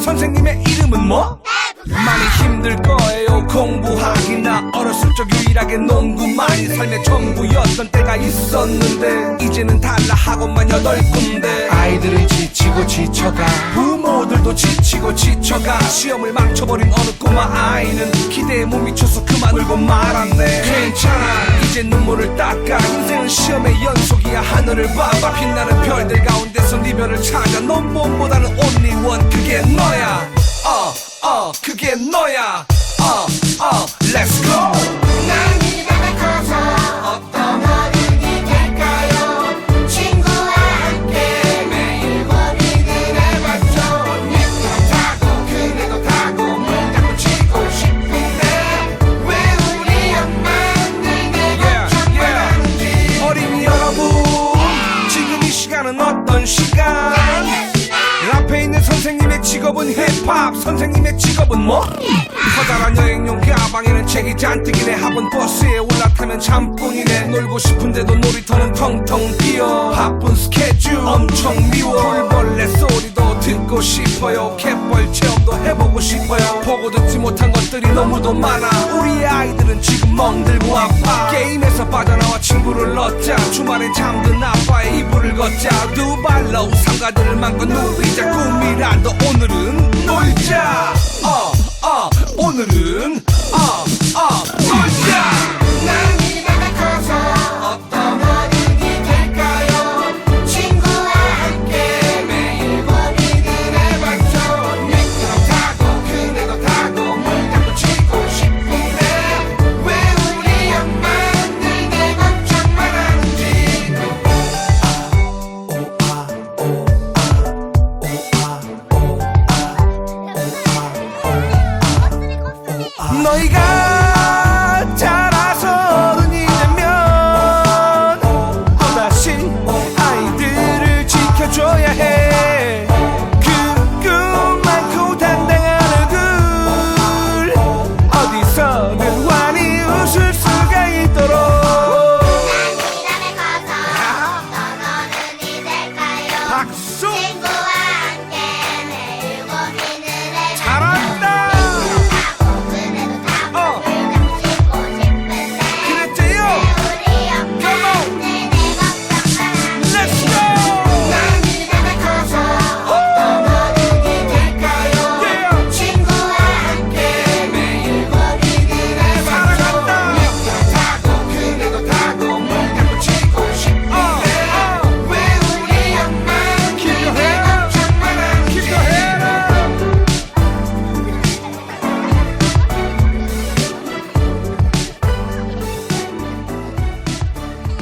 선생님의 이름은 뭐? 많이 힘들 거예요 공부하기나. 어렸을 적 유일하게 농구만이 삶의 전부였던 때가 있었는데 이제는 달라 학원만 여덟 군데. 아이들은 지치고 지쳐가 부모들도 지치고 지쳐가. 시험을 망쳐버린 어느 꼬마 아이는 못 미쳐서 그만 울고 말았네. 괜찮아. 이제 눈물을 닦아. 인생은 시험의 연속이야. 하늘을 봐봐. 빛나는 별들 가운데서 네 별을 찾아. 넌 몸보다는 only one. 그게 너야. 어, 어, 그게 너야. 어, 어, let's go 어떤 시간. 앞에 있는 선생님의 직업은 힙합 선생님의 직업은 뭐? 커다란 여행용 가방에는 책이 잔뜩이네. 학원 버스에 올라타면 잠뿐이네. 놀고 싶은데도 놀이터는 텅텅 비어. 바쁜 스케줄 엄청 미워. 풀벌레 소리도 듣고 싶어요 것들이 너무도 많아. 우리 아이들은 지금 멍들고 아파. 게임에서 빠져나와 친구를 얻자. 주말엔 잠든 아빠의 이불을 걷자. 두 발로 상가들을 만고 누리자. 꿈이라도 오늘은 놀자. 어 어 오늘은 어 어 놀자. 난 너희가